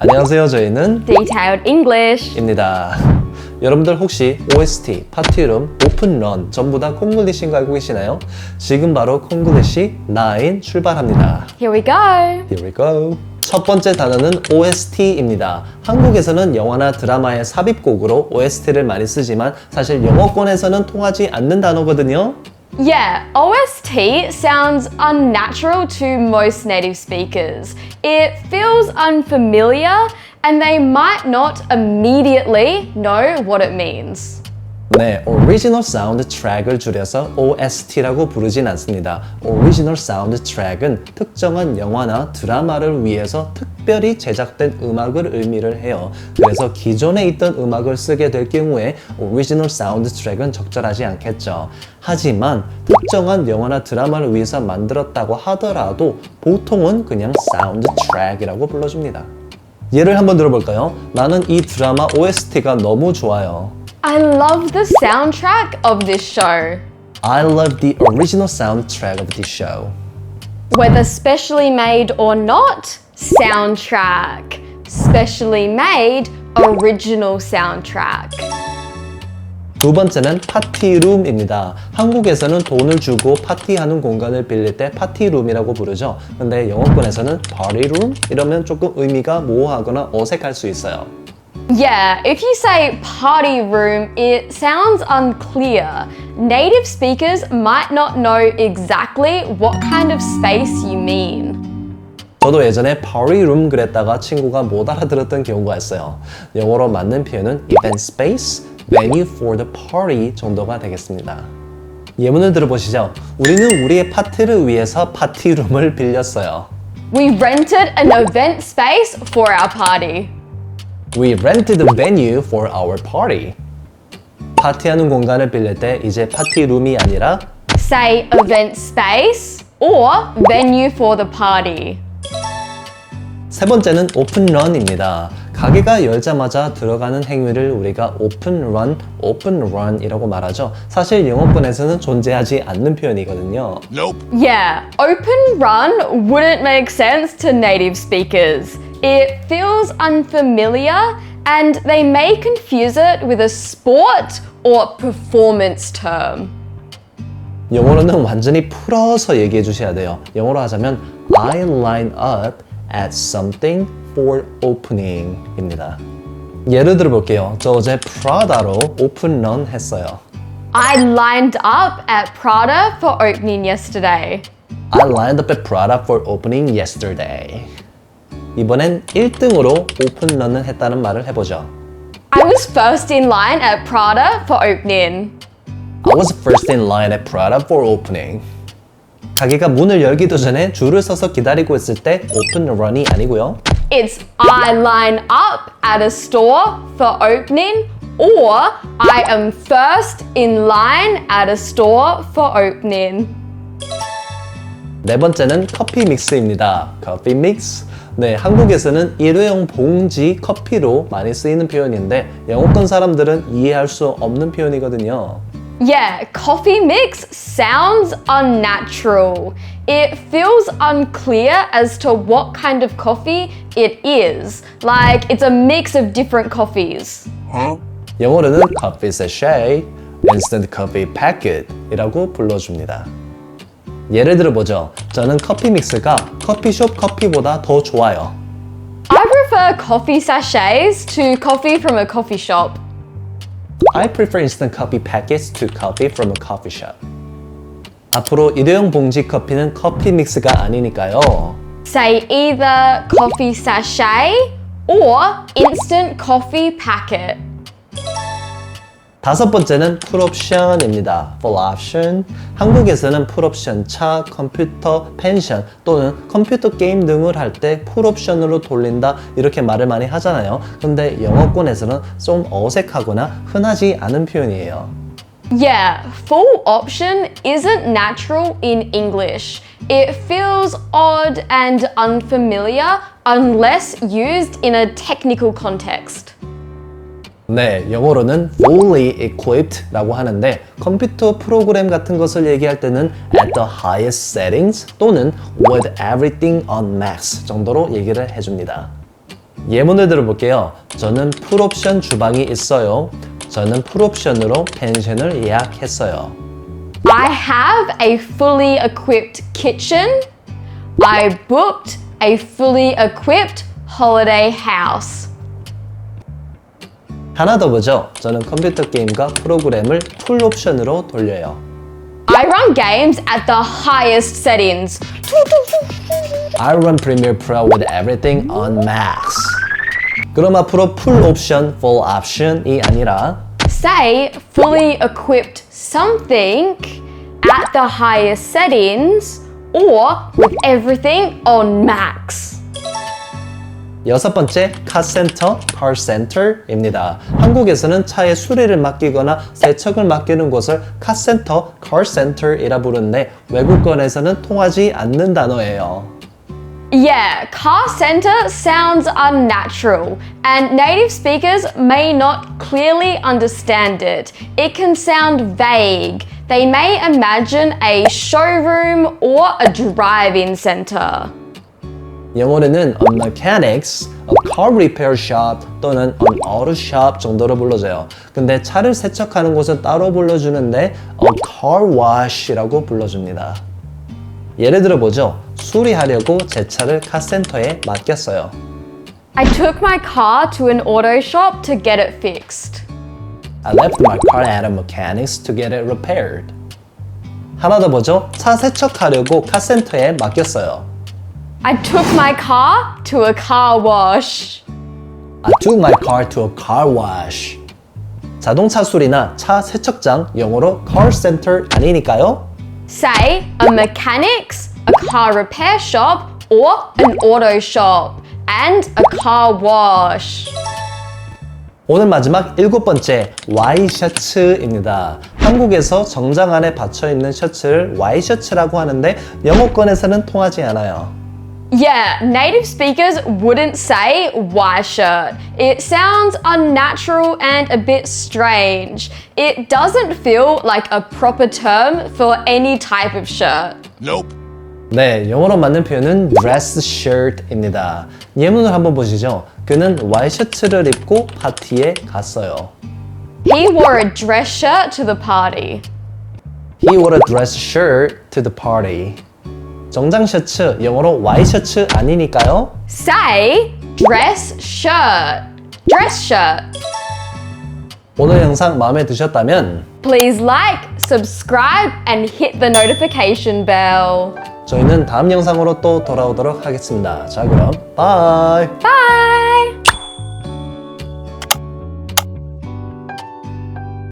안녕하세요. 저희는 Detailed English. 입니다. 여러분들 혹시 OST, 파티룸, 오픈런 전부 다 콩글리시인 거 알고 계시나요? 지금 바로 콩글리시 9 출발합니다. Here we go. Here we go. 첫 번째 단어는 OST입니다. 한국에서는 영화나 드라마의 삽입곡으로 OST를 많이 쓰지만 사실 영어권에서는 통하지 않는 단어거든요. Yeah, OST sounds unnatural to most native speakers. It feels unfamiliar and they might not immediately know what it means. 네, Original Soundtrack을 줄여서 OST라고 부르진 않습니다. Original Soundtrack은 특정한 영화나 드라마를 위해서 특별히 제작된 음악을 의미를 해요. 그래서 기존에 있던 음악을 쓰게 될 경우에 Original Soundtrack은 적절하지 않겠죠. 하지만 특정한 영화나 드라마를 위해서 만들었다고 하더라도 보통은 그냥 Soundtrack이라고 불러줍니다. 예를 한번 들어볼까요? 나는 이 드라마 OST가 너무 좋아요. I love the soundtrack of this show. I love the original soundtrack of this show. Whether specially made or not, soundtrack. Specially made, original soundtrack. 두 번째는 파티룸입니다. 한국에서는 돈을 주고 파티하는 공간을 빌릴 때 파티룸이라고 부르죠. 근데 영어권에서는 partyroom 이러면 조금 의미가 모호하거나 어색할 수 있어요. Yeah, if you say party room, it sounds unclear. Native speakers might not know exactly what kind of space you mean. 저도 예전에 partyroom 그랬다가 친구가 못 알아들었던 경우가 있어요. 영어로 맞는 표현은 event space, venue for the party 정도가 되겠습니다. 예문을 들어보시죠. 우리는 우리의 파티를 위해서 파티룸을 빌렸어요. We rented an event space for our party. We rented a venue for our party. 파티하는 공간을 빌릴 때 이제 파티룸이 아니라 Say event space or venue for the party. 세 번째는 오픈런입니다. 가게가 열자마자 들어가는 행위를 우리가 오픈런, 오픈런이라고 말하죠. 사실 영어권에서는 존재하지 않는 표현이거든요. Yeah, open run wouldn't make sense to native speakers. It feels unfamiliar and they may confuse it with a sport or performance term. 영어로는 완전히 풀어서 얘기해 주셔야 돼요. 영어로 하자면 I line up at something for opening입니다. 예를 들어 볼게요. 저 어제 프라다로 오픈런 했어요. I lined up at Prada for opening yesterday. I lined up at Prada for opening yesterday. 이번엔 1등으로 오픈런을 했다는 말을 해보죠. I was first in line at Prada for opening. I was first in line at Prada for opening. 가게가 문을 열기도 전에 줄을 서서 기다리고 있을 때 오픈 런이 아니고요. It's I line up at a store for opening or I am first in line at a store for opening. 네 번째는 커피 믹스입니다. 커피 믹스. 네, 한국에서는 일회용 봉지 커피로 많이 쓰이는 표현인데 영어권 사람들은 이해할 수 없는 표현이거든요. Yeah, coffee mix sounds unnatural. It feels unclear as to what kind of coffee it is. Like it's a mix of different coffees. 영어로는 coffee sachet, instant coffee packet이라고 불러줍니다. 예를 들어 보죠. 저는 커피 믹스가 커피숍 커피보다 더 좋아요. I prefer coffee sachets to coffee from a coffee shop. I prefer instant coffee packets to coffee from a coffee shop. 앞으로 일회용 봉지 커피는 커피 믹스가 아니니까요. Say either coffee sachet or instant coffee packet. 다섯 번째는 풀옵션입니다. option. 한국에서는 풀옵션 차, 컴퓨터, 펜션 또는 컴퓨터 게임 등을 할 때 풀옵션으로 돌린다 이렇게 말을 많이 하잖아요. 근데 영어권에서는 좀 어색하거나 흔하지 않은 표현이에요. Yeah, full option isn't natural in English. It feels odd and unfamiliar unless used in a technical context. 네, 영어로는 fully equipped라고 하는데 컴퓨터 프로그램 같은 것을 얘기할 때는 at the highest settings 또는 with everything on max 정도로 얘기를 해줍니다. 예문을 들어볼게요. 저는 풀옵션 주방이 있어요. 저는 풀옵션으로 펜션을 예약했어요. I have a fully equipped kitchen. I booked a fully equipped holiday house. 하나 더 보죠. 저는 컴퓨터 게임과 프로그램을 풀 옵션으로 돌려요. I run games at the highest settings. I run Premiere Pro with everything on max. 그럼 앞으로 풀 옵션, full option이 아니라 Say fully equipped something at the highest settings or with everything on max. 여섯 번째 카센터, 컬센터입니다. 한국에서는 차의 수리를 맡기거나 세척을 맡기는 곳을 카센터, 컬센터이라 부르는데 외국권에서는 통하지 않는 단어예요. Yeah, car center sounds unnatural, and native speakers may not clearly understand it. It can sound vague. They may imagine a showroom or a drive in center. 영어로는 a mechanics, a car repair shop 또는 an auto shop 정도로 불러져요. 근데 차를 세척하는 곳은 따로 불러주는데 a car wash이라고 불러줍니다. 예를 들어 보죠. 수리하려고 제 차를 카센터에 맡겼어요. I took my car to an auto shop to get it fixed. I left my car at a mechanics to get it repaired. 하나 더 보죠. 차 세척하려고 카센터에 맡겼어요. I took my car to a car wash. I took my car to a car wash. 자동차 수리나 차 세척장 영어로 car center 아니니까요. Say a mechanics, a car repair shop, or an auto shop, and a car wash. 오늘 마지막 일곱 번째 와이셔츠입니다. 한국에서 정장 안에 받쳐 입는 셔츠를 와이셔츠라고 하는데 영어권에서는 통하지 않아요. Yeah, native speakers wouldn't say Y shirt. It sounds unnatural and a bit strange. It doesn't feel like a proper term for any type of shirt. Nope. 네, 영어로 맞는 표현은 dress shirt입니다. 예문을 한번 보시죠. 그는 와이셔츠를 입고 파티에 갔어요. He wore a dress shirt to the party. He wore a dress shirt to the party. 정장 셔츠, 영어로 와이셔츠 아니니까요. Say dress shirt. Dress shirt. 오늘 영상 마음에 드셨다면 Please like, subscribe, and hit the notification bell. 저희는 다음 영상으로 또 돌아오도록 하겠습니다. 자, 그럼 바이. Bye!